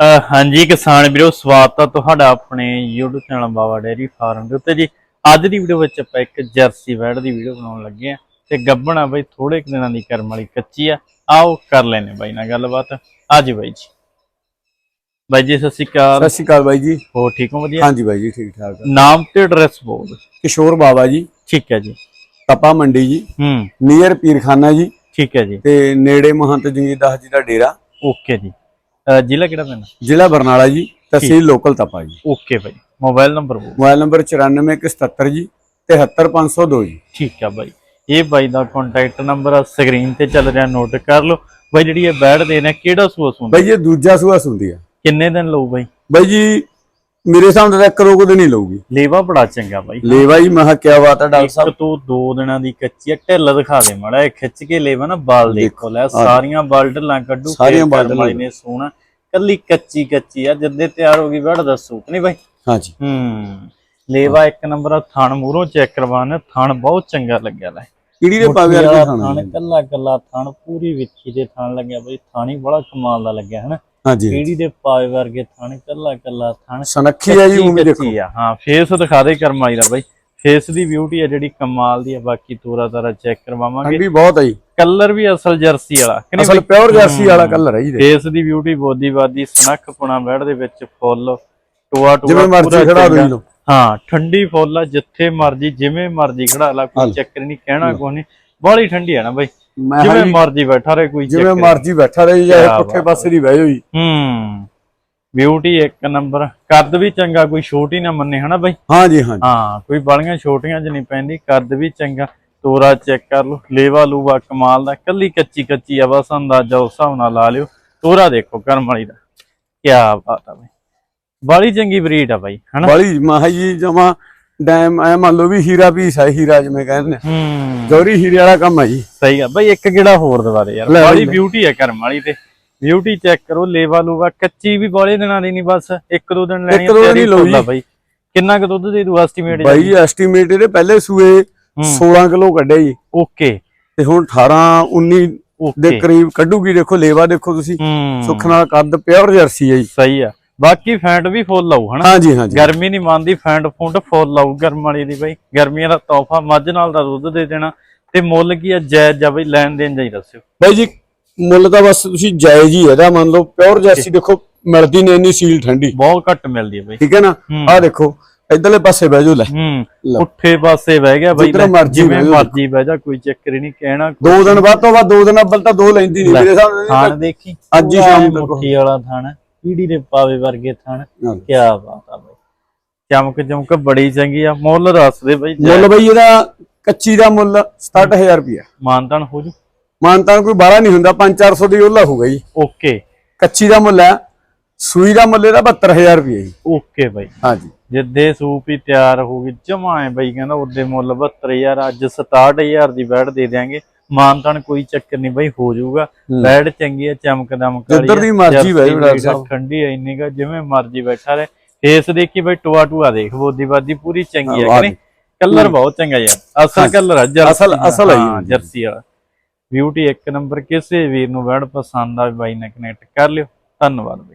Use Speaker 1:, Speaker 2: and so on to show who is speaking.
Speaker 1: ਹਾਂਜੀ ਕਿਸਾਨ ਵੀਰੋ ਸਵਾਗਤ ਹੈ ਤੁਹਾਡਾ ਆਪਣੇ YouTube channel Baba dairy farm ਦੇ ਉੱਤੇ ਜੀ। ਅੱਜ ਦੀ ਵੀਡੀਓ ਵਿੱਚ ਆਪਾਂ ਇੱਕ ਜਰਸੀ ਵੈੜ ਦੀ ਵੀਡੀਓ ਬਣਾਉਣ ਲੱਗੇ ਆ ਤੇ ਗੱਬਣਾ ਬਈ ਥੋੜੇ ਕੁ ਦਿਨਾਂ ਦੀ ਕਰਮ ਵਾਲੀ ਕੱਚੀ ਆ। ਆਓ ਕਰ ਲੈਨੇ ਬਾਈ ਨਾਲ ਗੱਲਬਾਤ। ਅੱਜ ਬਾਈ ਜੀ। ਬਾਈ ਜੀ ਸਤਿ ਸ਼੍ਰੀ ਅਕਾਲ।
Speaker 2: ਸਤਿ ਸ਼੍ਰੀ ਅਕਾਲ ਬਾਈ ਜੀ।
Speaker 1: ਹੋ ਠੀਕ ਹੋ ਵਧੀਆ?
Speaker 2: ਹਾਂਜੀ ਬਾਈ ਜੀ ਠੀਕ ਠਾਕ
Speaker 1: ਨਾਮ ਤੇ ਐਡਰੈਸ ਬੋਲ
Speaker 2: ਕਿਸ਼ੋਰ ਬਾਬਾ ਜੀ।
Speaker 1: ਠੀਕ ਹੈ ਜੀ।
Speaker 2: ਤਪਾ ਮੰਡੀ ਜੀ।
Speaker 1: ਹੂੰ।
Speaker 2: ਨੀਅਰ ਪੀਰਖਾਨਾ ਜੀ।
Speaker 1: ਠੀਕ ਹੈ ਜੀ।
Speaker 2: ਤੇ ਨੇੜੇ ਮਹੰਤ ਜੰਗੀਰ ਦਾਸ ਜੀ ਦਾ ਡੇਰਾ।
Speaker 1: ਓਕੇ ਜੀ। ਜ਼ਿਲ੍ਹਾ ਕਿਹੜਾ ਪੈਂਦਾ?
Speaker 2: ਜ਼ਿਲ੍ਹਾ ਬਰਨਾਲਾ ਜੀ ਤਹਿਸੀਲ ਲੋਕਲ ਤਪਾ ਜੀ।
Speaker 1: ਓਕੇ ਬਾਈ ਮੋਬਾਈਲ ਨੰਬਰ ਬੋਲ।
Speaker 2: ਮੋਬਾਈਲ ਨੰਬਰ 94177 ਜੀ 73502 ਜੀ।
Speaker 1: ਠੀਕ ਆ ਬਾਈ ਇਹ ਬਾਈ ਦਾ ਕੰਟੈਕਟ ਨੰਬਰ ਆ ਸਕਰੀਨ ਤੇ ਚੱਲ ਰਿਹਾ ਨੋਟ ਕਰ ਲਓ। ਬਾਈ ਜਿਹੜੀ ਇਹ ਬੈੜ ਦੇ ਨੇ ਕਿਹੜਾ ਸੂਆ ਸੁਣਦਾ?
Speaker 2: ਬਾਈ ਇਹ ਦੂਜਾ ਸੂਆ ਸੁੰਦੀ ਆ।
Speaker 1: ਕਿੰਨੇ ਦਿਨ ਲਊ ਬਾਈ
Speaker 2: ਬਾਈ ਜੀ ਮੇਰੇ ਹਿਸਾਬ ਨਾਲ ਤਾਂ ਇੱਕ ਦੋ ਕੁ ਦਿਨ ਹੀ ਲਊਗੀ।
Speaker 1: ਲੇਵਾ ਬੜਾ ਚੰਗਾ ਬਾਈ।
Speaker 2: ਲੇਵਾ ਜੀ ਮਹਾ ਕਿਆ ਬਾਤ ਹੈ ਡਾਕਟਰ ਸਾਹਿਬ।
Speaker 1: ਇੱਕ ਤੋਂ ਦੋ ਦਿਨਾਂ ਦੀ ਕੱਚੀ ਢਿੱਲ ਦਿਖਾ ਦੇ ਮੜਾ ਇਹ ਖਿੱਚ ਕੇ ਲੇਵਾ ਨਾ ਬਾਲ ਦੇਖੋ ਲੈ ਸਾਰੀਆਂ ਬਾਲ ਢਿੱਲਾਂ ਕੱਢੂ
Speaker 2: ਸਾਰੀਆਂ ਬਾਲ
Speaker 1: ਵਾਲੀ ਨੇ ਸੋਹਣਾ ਕੱਲੀ ਕੱਚੀ ਕੱਚੀ ਆ ਜਦੇ ਤਿਆਰ ਹੋ ਗਈ ਬੈੜ ਦੱਸੋ ਨਹੀਂ ਬਾਈ?
Speaker 2: ਹਾਂਜੀ।
Speaker 1: ਹੂੰ ਲੇਵਾ ਇੱਕ ਨੰਬਰ ਆ ਥਣ ਮੂਹਰੋਂ ਚੈੱਕ ਕਰਵਾਣਾ ਥਣ ਬਹੁਤ ਚੰਗਾ ਲੱਗਿਆ ਲੈ।
Speaker 2: ਕਿਹੜੀ ਦੇ ਪਾਵੇ ਵਰਗੇ
Speaker 1: ਥਣ ਕੱਲਾ ਕੱਲਾ ਥਣ ਪੂਰੀ ਵਿੱਚੀ ਦੇ ਥਣ ਲੱਗਿਆ ਬਈ ਥਾਣੀ ਬੜਾ ਕਮਾਲ ਦਾ ਲੱਗਿਆ ਹਨਾ?
Speaker 2: ਹਾਂਜੀ
Speaker 1: ਪੀੜੀ ਦੇ ਪਾਵੇ ਵਰਗੇ ਥਣ ਕੱਲਾ ਕੱਲਾ ਥਣ।
Speaker 2: ਸਨੱਖੀ ਆ ਜੀ ਉਹ ਵੀ ਦੇਖੋ।
Speaker 1: ਹਾਂ ਫੇਸ ਦਿਖਾ ਦੇ ਕਰਮਾਈ ਦਾ ਬਈ। ਫੇਸ ਦੀ ਬਿਊਟੀ ਆ ਜਿਹੜੀ ਕਮਾਲ ਦੀ ਆ ਬਾਕੀ ਤੋਰਾ ਤਾਰਾ ਚੈੱਕ ਕਰਵਾਵਾਂਗੇ।
Speaker 2: ਠੰਡੀ ਬਹੁਤ ਆ ਜੀ।
Speaker 1: ਕਲਰ ਵੀ ਅਸਲ ਜਰਸੀ ਵਾਲਾ।
Speaker 2: ਅਸਲ ਪਿਓਰ ਜਰਸੀ ਵਾਲਾ ਕਲਰ ਹੈ ਜੀ।
Speaker 1: ਫੇਸ ਦੀ ਬਿਊਟੀ ਬੋਦੀ ਬਾਦੀ ਸਨੱਖ ਪੁਣਾ ਬੈੜ ਦੇ ਵਿੱਚ ਫੁੱਲ ਟੋਆ ਟੋਆ
Speaker 2: ਜਿਵੇਂ ਮਰਜ਼ੀ ਖੜਾ ਦੋ
Speaker 1: ਚੰਗਾ।
Speaker 2: ਜੀ ਲੋ
Speaker 1: ਹਾਂ ਠੰਡੀ ਫੁੱਲ ਆ ਜਿੱਥੇ ਮਰਜ਼ੀ ਜਿਵੇਂ ਮਰਜ਼ੀ ਖੜਾ ਲਾ ਕੋਈ। ਚੱਕਰ ਨਹੀਂ ਕਹਿਣਾ ਕੋਈ ਨਹੀਂ। ਬਾਹਲੀ ਠੰਡੀ ਆ ਨਾ ਬਈ।
Speaker 2: ਮੈਂ
Speaker 1: ਜਿਵੇਂ
Speaker 2: ਜੀ
Speaker 1: ਮਰਜ਼ੀ ਬੈਠਾ ਰਹੇ ਕੋਈ
Speaker 2: ਜਿਵੇਂ। ਮਰਜ਼ੀ ਬੈਠਾ ਰਹੇ ਜਾਂ ਪੁੱਠੇ ਪਾਸੇ ਦੀ ਬਹਿ ਜਾਓ ਜੀ।
Speaker 1: ਹੂੰ ਬਿਊਟੀ ਇੱਕ ਨੰਬਰ ਕੱਦ ਵੀ ਚੰਗਾ ਕੋਈ ਛੋਟੀ ਨਾ ਮੰਨੇ ਹਨਾ ਬਈ?
Speaker 2: ਹਾਂਜੀ ਹਾਂਜੀ
Speaker 1: ਹਾਂ ਕੋਈ ਬਾਲੀਆਂ ਛੋਟੀਆਂ ਚ ਨਹੀਂ ਪੈਂਦੀ ਕੱਦ ਵੀ ਚੰਗਾ ਤੋਰਾ ਚੈੱਕ ਕਰ ਲਓ ਲੇਵਾ ਲੂਵਾ ਕਮਾਲ ਦਾ ਕੱਲੀ ਕੱਚੀ ਕੱਚੀ ਆ ਬਸ ਅੰਦਾਜ਼ਾ ਉਸ ਹਿਸਾਬ ਨਾਲ ਲਾ ਲਿਓ ਤੋਰਾ ਦੇਖੋ ਕਰਮ ਵਾਲੀ ਦਾ। ਕੀ ਬਾਤ ਆ ਬਈ। ਬਾਲੀ ਚੰਗੀ ਬਰੀਡ ਆ ਬਾਈ ਹਨਾ?
Speaker 2: ਬੜੀ ਮਾਹ ਜੀ ਜਮਾ ਡੈਮ ਐ ਮੰਨ ਲਓ ਵੀ ਹੀਰਾ ਪੀਸ ਹੈ ਹੀਰਾ ਜਿਵੇਂ ਕਹਿੰਦੇ ਨੇ
Speaker 1: ਹੂੰ।
Speaker 2: ਗੌਰੀ ਹੀਰੇ ਵਾਲਾ ਕੰਮ ਹੈ ਜੀ।
Speaker 1: ਸਹੀ ਆ ਬਈ ਇੱਕ ਕਿਹੜਾ ਹੋਰ ਦਵਾਰੇ ਯਾਰ
Speaker 2: ਲੈ ਲੈ।
Speaker 1: ਬਿਊਟੀ ਹੈ ਕਰਮ ਵਾਲੀ ਤੇ। ਬਿਊਟੀ ਚੈੱਕ ਕਰੋ ਲੇਵਾ ਲੂਵਾ ਕੱਚੀ ਵੀ ਬਾਲੇ ਦਿਨਾਂ ਦੀ ਨਹੀਂ ਬਸ ਇੱਕ ਦੋ ਦਿਨ ਲੈਣੀ
Speaker 2: ਇੱਕ ਦੋ ਦਿਨ ਹੀ ਲਓ
Speaker 1: ਫੁੱਲ ਆ
Speaker 2: ਜੀ।
Speaker 1: ਬਾਈ। ਕਿੰਨਾ ਕੁ ਦੁੱਧ ਦੇ ਦੂ ਐਸਟੀਮੇਟ
Speaker 2: ਬਾਈ ਐਸਟੀਮੇਟ ਇਹਦੇ ਪਹਿਲੇ ਸੂਏ 16 ਕਿਲੋ ਕੱਢਿਆ ਜੀ।
Speaker 1: ਓਕੇ।
Speaker 2: ਤੇ ਹੁਣ 18 19 ਦੇ
Speaker 1: ਓਕੇ।
Speaker 2: ਕਰੀਬ ਕੱਢੂਗੀ। ਦੇਖੋ ਲੇਵਾ ਦੇਖੋ ਤੁਸੀਂ।
Speaker 1: ਹੂੰ।
Speaker 2: ਸੁੱਖ ਨਾਲ ਕੱਦ ਪਿਓਰ ਜਰਸੀ ਹੈ ਜੀ।
Speaker 1: ਸਹੀ ਆ। ਬਾਕੀ ਫੈਂਟ ਵੀ ਫੁੱਲ ਆਊ ਹਨਾ?
Speaker 2: ਹਾਂਜੀ ਹਾਂਜੀ।
Speaker 1: ਗਰਮੀ ਨਹੀਂ ਮੰਨਦੀ ਫੈਂਟ ਫੁੰਟ ਫੁੱਲ ਆਊ ਗਰਮ ਵਾਲੀ ਦੀ ਬਾਈ। ਗਰਮੀਆਂ ਦਾ ਤੋਹਫਾ ਮੱਝ ਨਾਲ ਦਾ ਦੁੱਧ ਦੇ ਦੇਣਾ। ਤੇ ਮੁੱਲ ਕੀ ਆ? ਜਾਇਜ਼ ਆ ਬਈ ਲੈਣ ਦੇਣ ਜਾਈ ਦੱਸਿਓ।
Speaker 2: ਬਾਈ ਜੀ ਮੁੱਲ ਤਾਂ ਬਸ ਤੁਸੀਂ ਜਾਇਜ਼ ਹੀ ਇਹਦਾ ਮੰਨ ਲਓ ਪਿਓਰ ਜਰਸੀ ਦੇਖੋ ਮਿਲਦੀ ਨੇ ਇੰਨੀ ਸੀਲ ਠੰਡੀ।
Speaker 1: ਬਹੁਤ ਘੱਟ ਮਿਲਦੀ ਆ ਬਈ।
Speaker 2: ਠੀਕ ਹੈ ਨਾ?
Speaker 1: ਹੂੰ।
Speaker 2: ਆਹ ਦੇਖੋ ਇਧਰਲੇ ਪਾਸੇ ਬਹਿ ਜਾਓ ਲੈ।
Speaker 1: ਹੂੰ। ਉੱਠੇ ਪਾਸੇ ਬਹਿ ਗਿਆ ਬਈ ਲੈ,
Speaker 2: ਮਰਜ਼ੀ
Speaker 1: ਜਿਵੇਂ। ਮਰਜ਼ੀ ਬਹਿ ਜਾ ਕੋਈ ਚੱਕਰ ਹੀ ਨਹੀਂ ਕਹਿਣਾ
Speaker 2: ਦੋ ਦਿਨ ਬਾਅਦ ਤੋਂ ਬਾਅਦ ਦੋ ਦਿਨ ਅੱਬਲ ਤਾਂ ਦੋ ਲੈਂਦੀ ਨਹੀਂ ਮੇਰੇ ਨਾਲ।
Speaker 1: ਥਾਣ ਦੇਖੀ।
Speaker 2: ਅੱਜ ਹੀ ਸ਼ਾਮ ਤੱਕ।
Speaker 1: ਮੁੱਠੀ ਵਾਲਾ ਥਾਣ। ਪੀੜੀ ਦੇ ਪਾਵੇ ਵਰਗੇ ਥਾਣ।
Speaker 2: ਹਾਂ।
Speaker 1: ਕੀ ਬਾਤ ਆ ਬਈ। ਚਮਕ ਚਮਕ ਬੜੀ ਚੰਗੀ ਆ। ਮੁੱਲ ਦੱਸ ਦੇ ਬਈ।
Speaker 2: ਮੁੱਲ ਬਈ ਇਹਦਾ ਕੱਚੀ ਦਾ ਮੁੱਲ 67000 ਰੁਪਿਆ
Speaker 1: ਮਾਨਤਨ ਹੋ ਜੂ?
Speaker 2: ਮਾਨਤਾਨ ਕੋਈ ਬਾਹਲਾ ਨਹੀਂ ਹੁੰਦਾ 5-400 ਦੀ ਉਹਲਾ ਹੋਊਗਾ ਜੀ
Speaker 1: ਓਕੇ।
Speaker 2: ਕੱਚੀ ਦਾ ਮੁੱਲ ਹੈ ਸੂਈ ਦਾ ਮੁੱਲ ਇਹਦਾ 72000 ਰੁਪਿਆ ਜੀ।
Speaker 1: ਓਕੇ ਬਈ।
Speaker 2: ਹਾਂਜੀ।
Speaker 1: ਜਿੱਦੇ ਸੂਪ ਹੀ ਤਿਆਰ ਹੋ ਗਈ ਜਮਾ ਐ ਬਈ ਕਹਿੰਦਾ ਉਹਦੇ ਮੁੱਲ 72000 ਅੱਜ 67000 ਦੀ ਬੈੜ ਦੇ ਦਿਆਂਗੇ। ਮਾਨਤਨ ਕੋਈ ਚੱਕਰ ਨਹੀਂ ਬਈ ਹੋ ਜਾਊਗਾ। ਬੈੜ ਚੰਗੀ ਆ ਚਮਕ ਦਮਕ ਵਾਲੀ
Speaker 2: ਜਿੱਧਰ ਦੀ ਮਰਜ਼ੀ
Speaker 1: ਬਰੀਡ ਆ,
Speaker 2: ਸਾਹਿਬ।
Speaker 1: ਠੰਡੀ ਐ ਇੰਨੀ ਕਾ ਜਿਵੇਂ ਮਰਜ਼ੀ ਬੈਠਾ ਰਹੇ। ਫੇਸ ਦੇਖੀ ਬਈ ਟੁਆ ਟੁਆ ਦੇਖ ਬੋਦੀ ਬਾਦੀ ਪੂਰੀ ਚੰਗੀ ਹੈ ਕਿ ਕਲਰ ਬਹੁਤ ਚੰਗਾ ਯਾਰ। ਅਸਲ ਕਲਰ ਜਰਸੀ
Speaker 2: ਅਸਲ- ਅਸਲ।
Speaker 1: ਹਾਂ, ਜਰਸੀ ਵਾਲਾ। ਬਿਊਟੀ ਇੱਕ ਨੰਬਰ ਕਿਸੇ ਵੀਰ ਨੂੰ ਬੈੜ ਪਸੰਦ ਆ ਬਾਈ ਨਾਲ ਕਨੈਕਟ ਕਰ ਲਿਓ। ਧੰਨਵਾਦ ਬਈ।